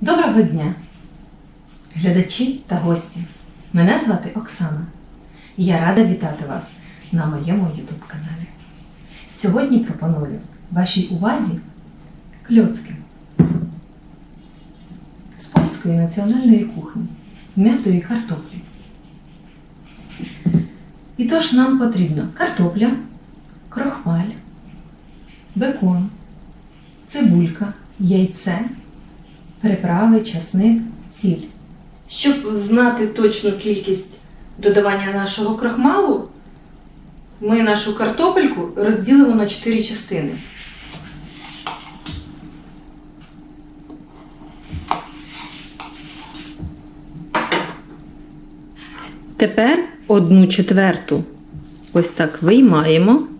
Доброго дня, глядачі та гості. Мене звати Оксана. Я рада вітати вас на моєму YouTube каналі. Сьогодні пропоную вашій увазі кльоцки з польської національної кухні з м'ятої картоплі. І тож нам потрібно картопля, крохмаль, бекон, цибулька, яйце, приправи, часник, сіль. Щоб знати точну кількість додавання нашого крохмалу, ми нашу картопельку розділимо на 4 частини. Тепер одну четверту ось так виймаємо.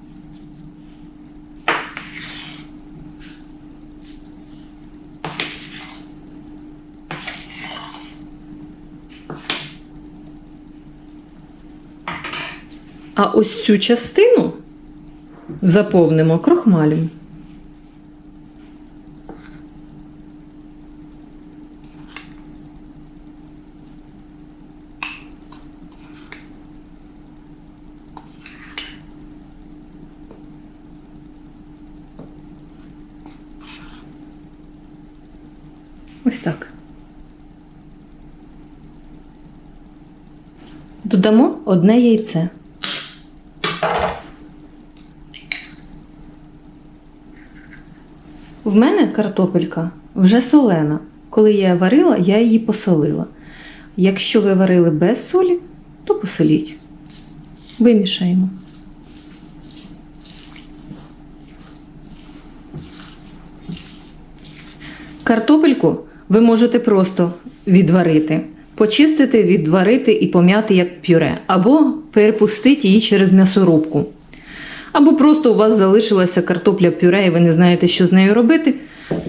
А ось цю частину заповнимо крохмалем. Ось так. Додамо одне яйце. В мене картопелька вже солена. Коли я варила, я її посолила. Якщо ви варили без солі, то посоліть. Вимішаємо. Картопельку ви можете просто відварити, почистити, відварити і пом'яти як пюре, або перепустити її через м'ясорубку. Або просто у вас залишилася картопля пюре і ви не знаєте, що з нею робити,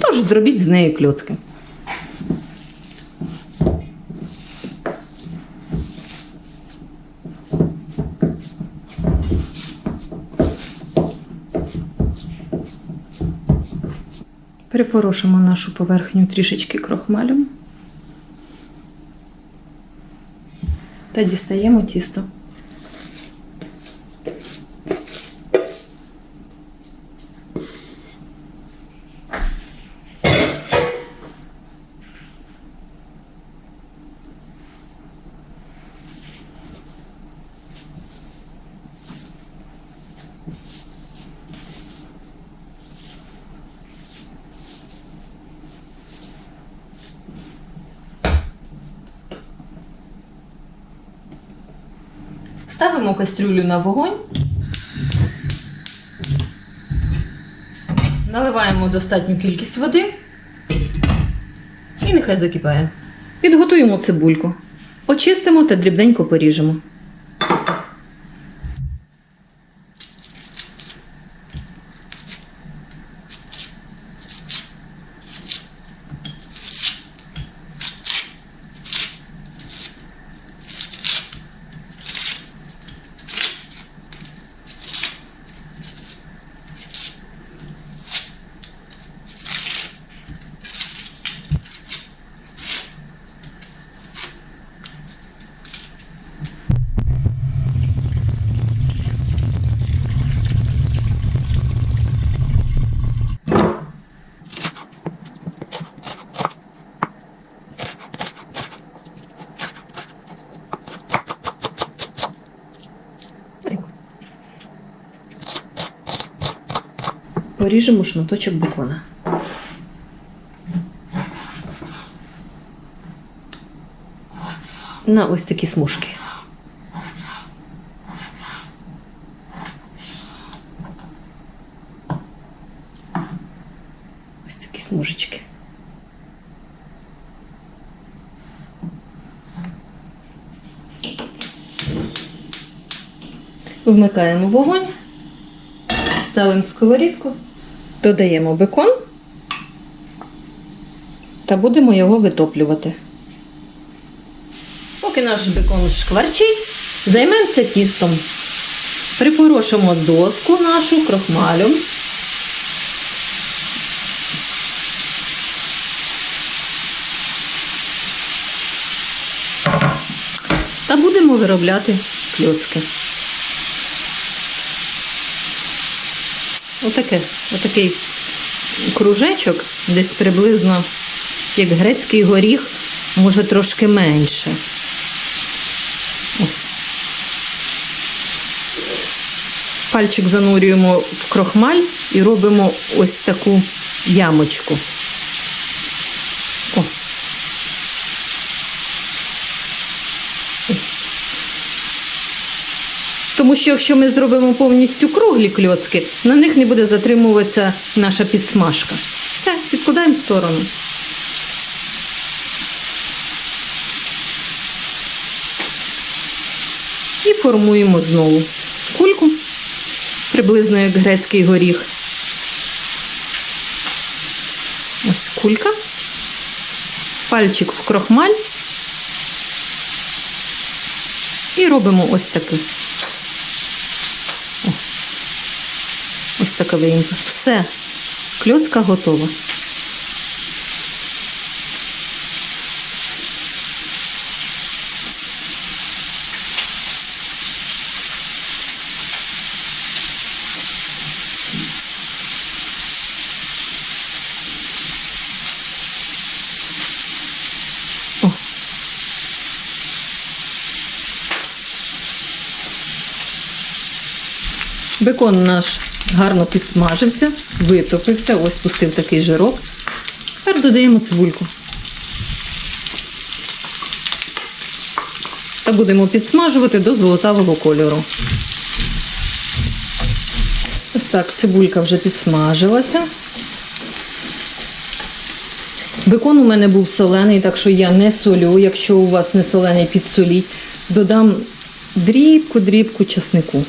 тож зробіть з нею кльоцки. Перепорошимо нашу поверхню трішечки крохмалем та дістаємо тісто. Ставимо кастрюлю на вогонь. Наливаємо достатню кількість води і нехай закипає. Підготуємо цибульку. Очистимо та дрібненько поріжемо. Поріжемо шматочок бекона. На ось такі смужки. Ось такі смужечки. Вмикаємо вогонь. Ставимо сковорідку, додаємо бекон та будемо його витоплювати. Поки наш бекон шкварчить, займемося тістом. Припорошимо доску нашу крохмалю. Та будемо виробляти кльоцки. Отаке, отакий кружечок, десь приблизно як грецький горіх, може трошки менше. Ось. Пальчик занурюємо в крохмаль і робимо ось таку ямочку. Тому що якщо ми зробимо повністю круглі кльоцки, на них не буде затримуватися наша підсмажка. Все, відкладаємо в сторону. І формуємо знову кульку, приблизно як грецький горіх. Ось кулька. Пальчик в крохмаль. І робимо ось такий. Ось. Все. Кльоцка готова. Бекон наш гарно підсмажився, витопився, ось пустив такий жирок. Тепер додаємо цибульку. Та будемо підсмажувати до золотавого кольору. Ось так, цибулька вже підсмажилася. Бекон у мене був солений, так що я не солю. Якщо у вас не солений, підсоліть. Додам дрібку-дрібку часнику.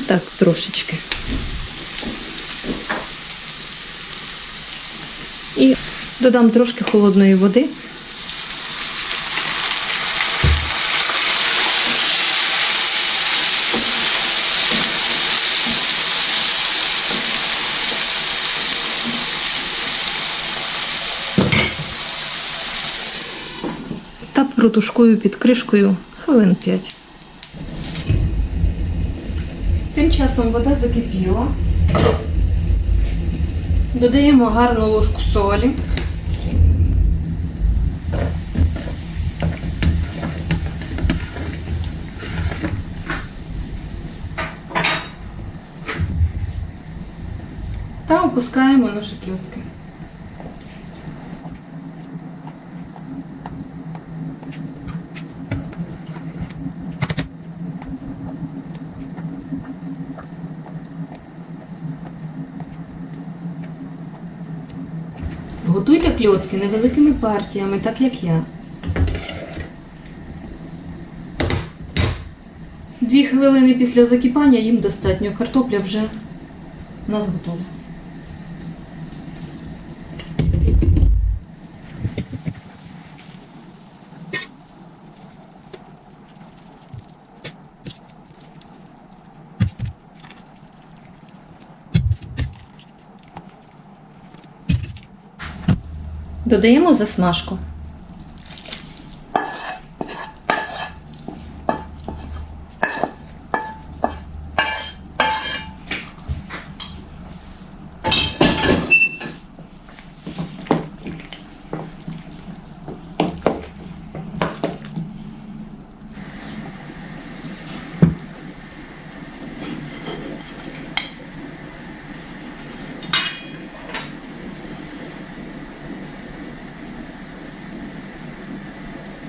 Так, трошечки. І додам трошки холодної води. Та протушкую під кришкою хвилин 5. Тим часом вода закипіла. Додаємо гарну ложку солі. Та опускаємо наші кльоски. Готуйте кльоцки невеликими партіями, так як я. Дві хвилини після закипання їм достатньо. Картопля вже у нас готова. Додаємо засмажку.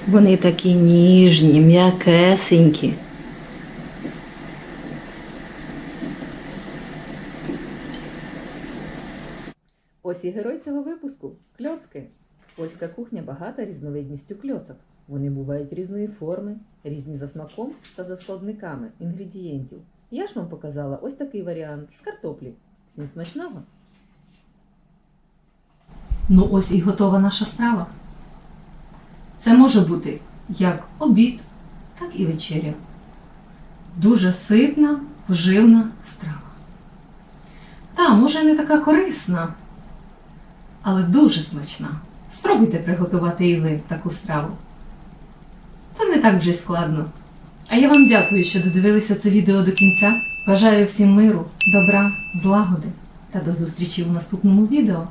Вони такі ніжні, м'якесенькі. Ось і герой цього випуску кльоцки. Польська кухня багата різновидністю кльоцок. Вони бувають різної форми, різні за смаком та за складниками інгредієнтів. Я ж вам показала ось такий варіант з картоплі. Всім смачного! Ну ось і готова наша страва. Це може бути як обід, так і вечеря. Дуже ситна, поживна страва. Та, може, не така корисна, але дуже смачна. Спробуйте приготувати і ви таку страву. Це не так вже й складно. А я вам дякую, що додивилися це відео до кінця. Бажаю всім миру, добра, злагоди та до зустрічі у наступному відео.